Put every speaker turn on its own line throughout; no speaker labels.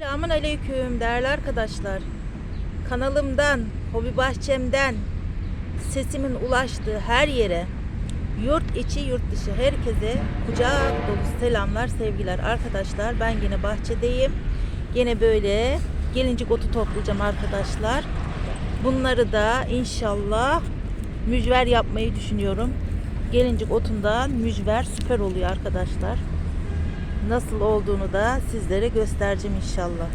Selamun Aleyküm değerli arkadaşlar. Kanalımdan, hobi bahçemden sesimin ulaştığı her yere yurt içi yurt dışı herkese kucak dolu selamlar sevgiler arkadaşlar. Ben yine bahçedeyim. Yine böyle gelincik otu toplayacağım arkadaşlar. Bunları da inşallah mücver yapmayı düşünüyorum. Gelincik otundan mücver süper oluyor arkadaşlar nasıl olduğunu da sizlere göstereceğim inşallah.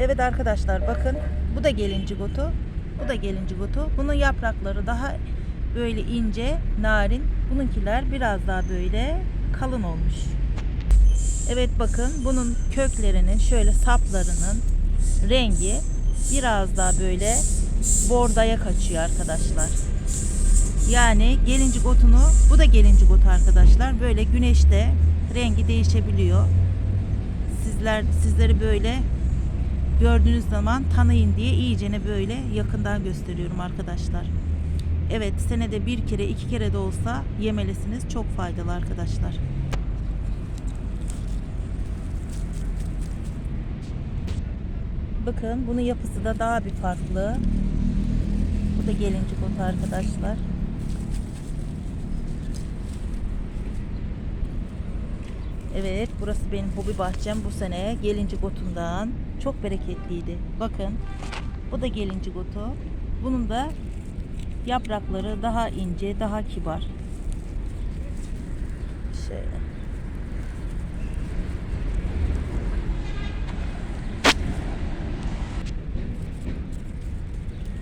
Evet arkadaşlar bakın bu da gelincik otu. Bu da gelincik otu. Bunun yaprakları daha böyle ince, narin. Bununkiler biraz daha böyle kalın olmuş. Evet bakın bunun köklerinin şöyle saplarının rengi biraz daha böyle bordaya kaçıyor arkadaşlar. Yani gelincik otunu bu da gelincik otu arkadaşlar. Böyle güneşte rengi değişebiliyor. Sizler sizleri böyle gördüğünüz zaman tanıyın diye iyicene böyle yakından gösteriyorum arkadaşlar. Evet senede bir kere iki kere de olsa yemelisiniz. Çok faydalı arkadaşlar. Bakın bunun yapısı da daha bir farklı. Bu da gelincik otu arkadaşlar. Evet burası benim hobi bahçem bu sene gelincik otundan. Çok bereketliydi. Bakın bu da gelincik otu. Bunun da yaprakları daha ince, daha kibar. Şöyle.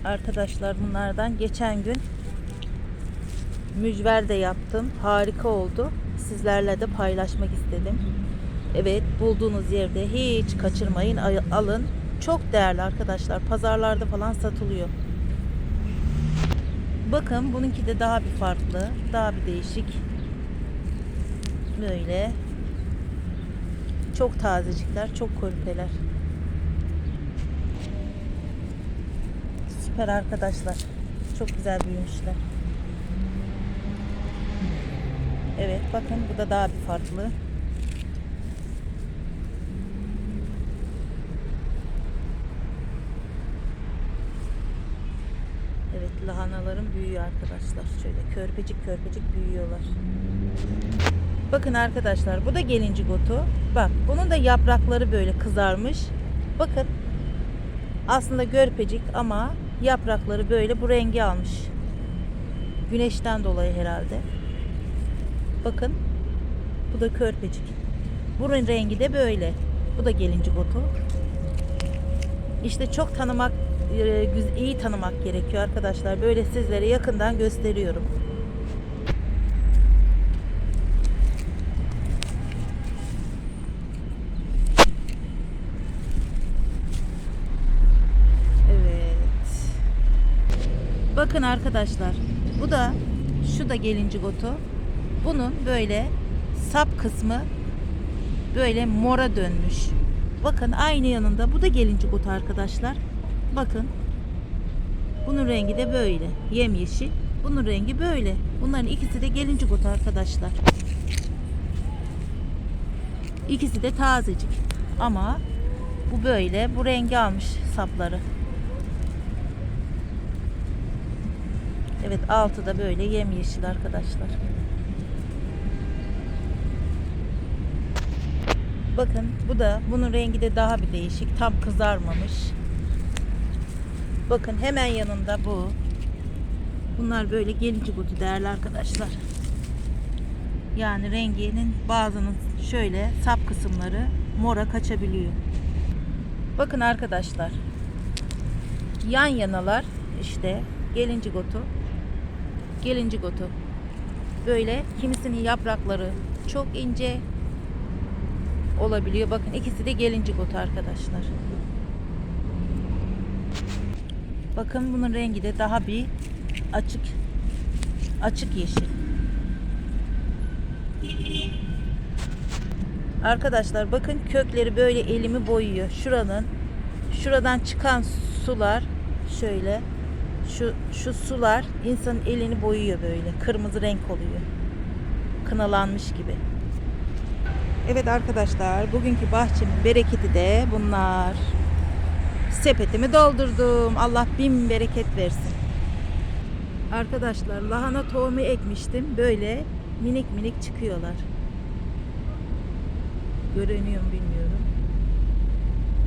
Arkadaşlar bunlardan geçen gün mücver de yaptım. Harika oldu. Sizlerle de paylaşmak istedim. Evet bulduğunuz yerde hiç kaçırmayın ay- alın. Çok değerli arkadaşlar. Pazarlarda falan satılıyor. Bakın bununki de daha bir farklı. Daha bir değişik. Böyle. Çok tazecikler. Çok korpeler. Süper arkadaşlar. Çok güzel büyümüşler. Evet bakın bu da daha bir farklı. Evet lahanalarım büyüyor arkadaşlar. Şöyle körpecik körpecik büyüyorlar. Bakın arkadaşlar bu da gelincik otu. Bak bunun da yaprakları böyle kızarmış. Bakın aslında görpecik ama yaprakları böyle bu rengi almış. Güneşten dolayı herhalde. Bakın. Bu da körpecik. Bunun rengi de böyle. Bu da gelincik otu. İşte çok tanımak, e, iyi tanımak gerekiyor arkadaşlar. Böyle sizlere yakından gösteriyorum. Evet. Bakın arkadaşlar. Bu da şu da gelincik otu. Bunun böyle sap kısmı böyle mora dönmüş. Bakın aynı yanında bu da gelincik otu arkadaşlar. Bakın. Bunun rengi de böyle. Yemyeşil. Bunun rengi böyle. Bunların ikisi de gelincik otu arkadaşlar. İkisi de tazecik. Ama bu böyle. Bu rengi almış sapları. Evet altı da böyle yemyeşil arkadaşlar. Bakın bu da bunun rengi de daha bir değişik. Tam kızarmamış. Bakın hemen yanında bu. Bunlar böyle gelincik otu değerli arkadaşlar. Yani renginin bazının şöyle sap kısımları mora kaçabiliyor. Bakın arkadaşlar. Yan yanalar işte gelincik otu. Gelincik otu. Böyle kimisinin yaprakları çok ince olabiliyor. Bakın ikisi de gelincik otu arkadaşlar. Bakın bunun rengi de daha bir açık açık yeşil. Arkadaşlar bakın kökleri böyle elimi boyuyor. Şuranın şuradan çıkan sular şöyle Şu şu sular insanın elini boyuyor böyle. Kırmızı renk oluyor. Kınalanmış gibi. Evet arkadaşlar, bugünkü bahçemin bereketi de bunlar. Sepetimi doldurdum. Allah bin bereket versin. Arkadaşlar lahana tohumu ekmiştim. Böyle minik minik çıkıyorlar. Görünüyor mu bilmiyorum.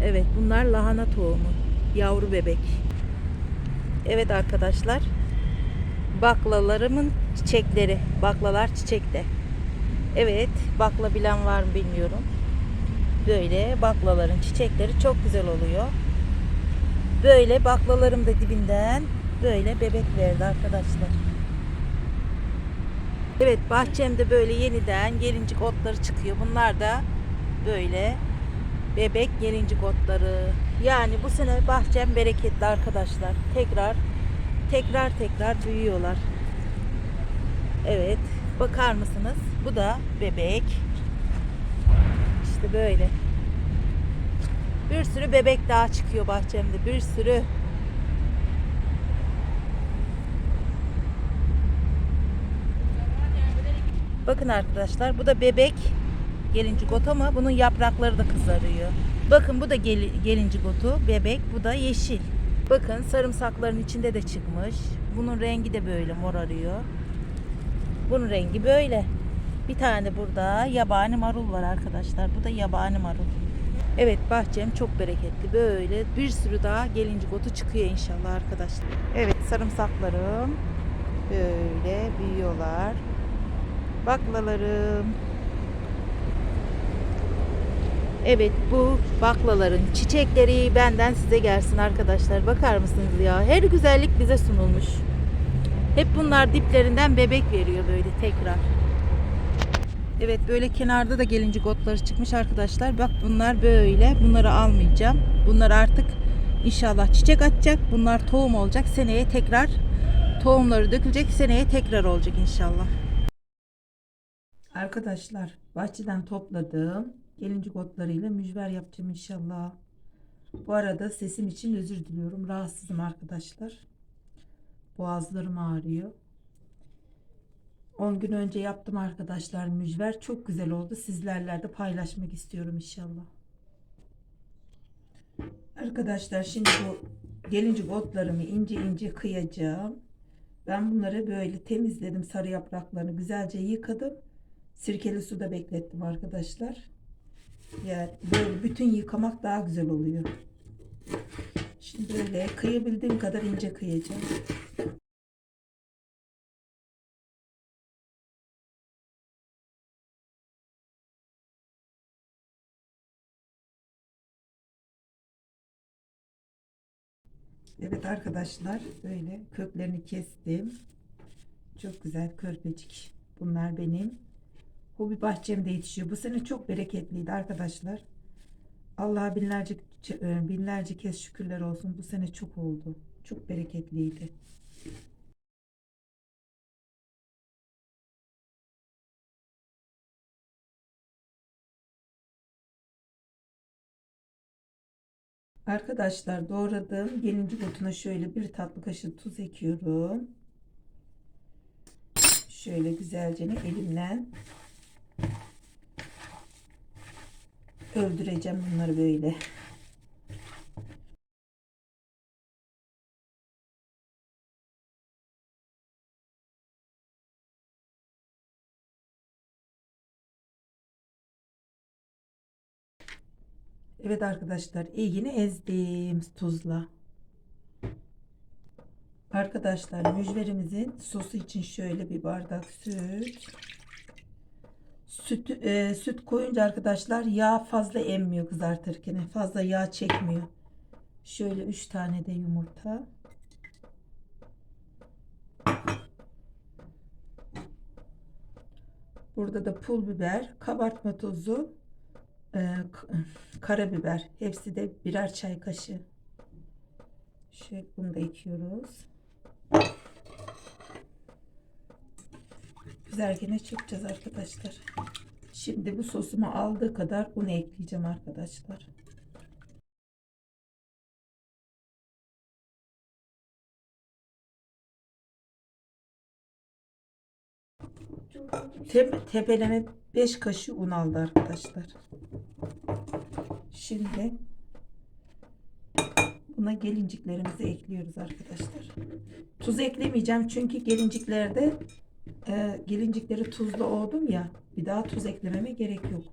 Evet bunlar lahana tohumu. Yavru bebek. Evet arkadaşlar. Baklalarımın çiçekleri. Baklalar çiçekte. Evet bakla bilen var mı bilmiyorum. Böyle baklaların çiçekleri çok güzel oluyor. Böyle baklalarım da dibinden böyle bebek verdi arkadaşlar. Evet bahçemde böyle yeniden gelincik otları çıkıyor. Bunlar da böyle bebek gelincik otları. Yani bu sene bahçem bereketli arkadaşlar. Tekrar tekrar tekrar büyüyorlar. Evet bakar mısınız? Bu da bebek. İşte böyle. Bir sürü bebek daha çıkıyor bahçemde. Bir sürü. Bakın arkadaşlar bu da bebek gelincik otu ama bunun yaprakları da kızarıyor. Bakın bu da gel, gelincik otu bebek bu da yeşil. Bakın sarımsakların içinde de çıkmış. Bunun rengi de böyle morarıyor. Bunun rengi böyle. Bir tane burada yabani marul var arkadaşlar. Bu da yabani marul. Evet bahçem çok bereketli. Böyle bir sürü daha gelincik otu çıkıyor inşallah arkadaşlar. Evet sarımsaklarım böyle büyüyorlar. Baklalarım. Evet bu baklaların çiçekleri benden size gelsin arkadaşlar. Bakar mısınız ya? Her güzellik bize sunulmuş. Hep bunlar diplerinden bebek veriyor böyle tekrar. Evet böyle kenarda da gelincik otları çıkmış arkadaşlar. Bak bunlar böyle. Bunları almayacağım. Bunlar artık inşallah çiçek açacak. Bunlar tohum olacak. Seneye tekrar tohumları dökülecek. Seneye tekrar olacak inşallah. Arkadaşlar bahçeden topladığım gelincik otlarıyla mücver yapacağım inşallah. Bu arada sesim için özür diliyorum. Rahatsızım arkadaşlar. Boğazlarım ağrıyor. 10 gün önce yaptım arkadaşlar mücver. Çok güzel oldu. Sizlerle de paylaşmak istiyorum inşallah. Arkadaşlar şimdi bu gelincik otlarımı ince ince kıyacağım. Ben bunları böyle temizledim. Sarı yapraklarını güzelce yıkadım. Sirkeli suda beklettim arkadaşlar. Yani böyle bütün yıkamak daha güzel oluyor. Şimdi böyle kıyabildiğim kadar ince kıyacağım. Evet arkadaşlar böyle köklerini kestim. Çok güzel körpecik. Bunlar benim hobi bahçemde yetişiyor. Bu sene çok bereketliydi arkadaşlar. Allah'a binlerce e, binlerce kez şükürler olsun. Bu sene çok oldu. Çok bereketliydi. Arkadaşlar doğradığım gelincik otuna şöyle bir tatlı kaşığı tuz ekiyorum. Şöyle güzelce elimle öldüreceğim bunları böyle. Evet arkadaşlar iyini ezdim tuzla. Arkadaşlar mücverimizin sosu için şöyle bir bardak süt. Süt, e, süt koyunca arkadaşlar yağ fazla emmiyor kızartırken. Fazla yağ çekmiyor. Şöyle 3 tane de yumurta. Burada da pul biber, kabartma tozu, e, karabiber. Hepsi de birer çay kaşığı. Şöyle bunu da ekiyoruz. Güzergene çekeceğiz arkadaşlar. Şimdi bu sosumu aldığı kadar un ekleyeceğim arkadaşlar. Te tepeleme 5 kaşığı un aldı arkadaşlar. Şimdi buna gelinciklerimizi ekliyoruz arkadaşlar. Tuz eklemeyeceğim çünkü gelinciklerde e, gelincikleri tuzlu oldum ya bir daha tuz eklememe gerek yok.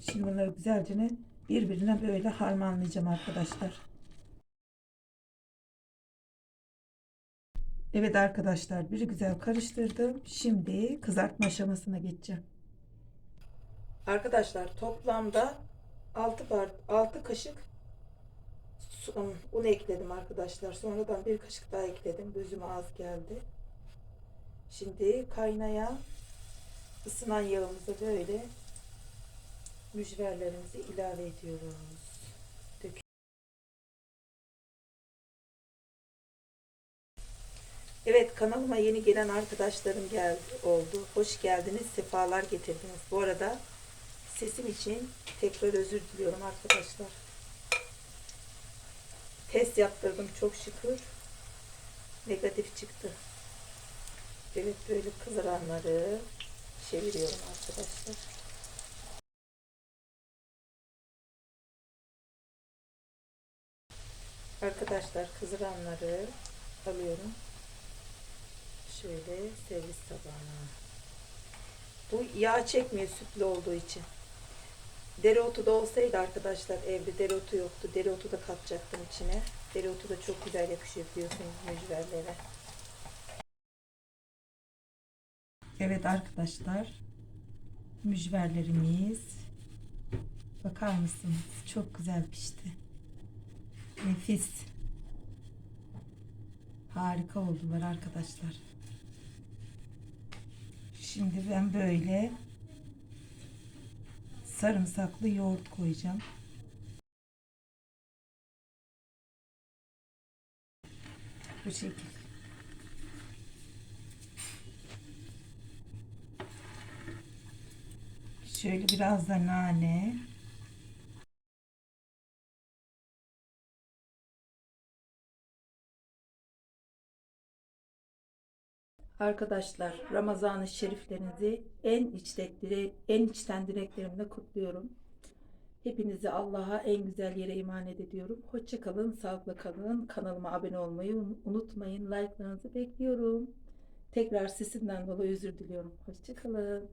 Şimdi bunları güzelce birbirine böyle harmanlayacağım arkadaşlar. Evet arkadaşlar bir güzel karıştırdım. Şimdi kızartma aşamasına geçeceğim. Arkadaşlar toplamda 6 bar 6 kaşık um, un ekledim arkadaşlar. Sonradan bir kaşık daha ekledim. Gözüme az geldi. Şimdi kaynayan ısınan yağımıza böyle mücverlerimizi ilave ediyoruz. Dök- Evet kanalıma yeni gelen arkadaşlarım geldi oldu. Hoş geldiniz, sefalar getirdiniz. Bu arada sesim için tekrar özür diliyorum arkadaşlar. Test yaptırdım çok şükür. Negatif çıktı. Evet böyle kızaranları çeviriyorum arkadaşlar. Arkadaşlar kızaranları alıyorum. Şöyle servis tabağına. Bu yağ çekmiyor sütlü olduğu için. Dereotu da olsaydı arkadaşlar evde dereotu yoktu. Dereotu da katacaktım içine. Dereotu da çok güzel yakışıyor biliyorsunuz mücverlere. Evet arkadaşlar. Mücverlerimiz. Bakar mısınız? Çok güzel pişti. Nefis. Harika oldular arkadaşlar. Şimdi ben böyle sarımsaklı yoğurt koyacağım. Bu şekilde. Şöyle biraz da nane. Arkadaşlar Ramazan-ı Şeriflerinizi en içten, en içten dileklerimle kutluyorum. Hepinizi Allah'a en güzel yere emanet ediyorum. Hoşça kalın, sağlıkla kalın. Kanalıma abone olmayı un- unutmayın. Like'larınızı bekliyorum. Tekrar sesimden dolayı özür diliyorum. Hoşça kalın.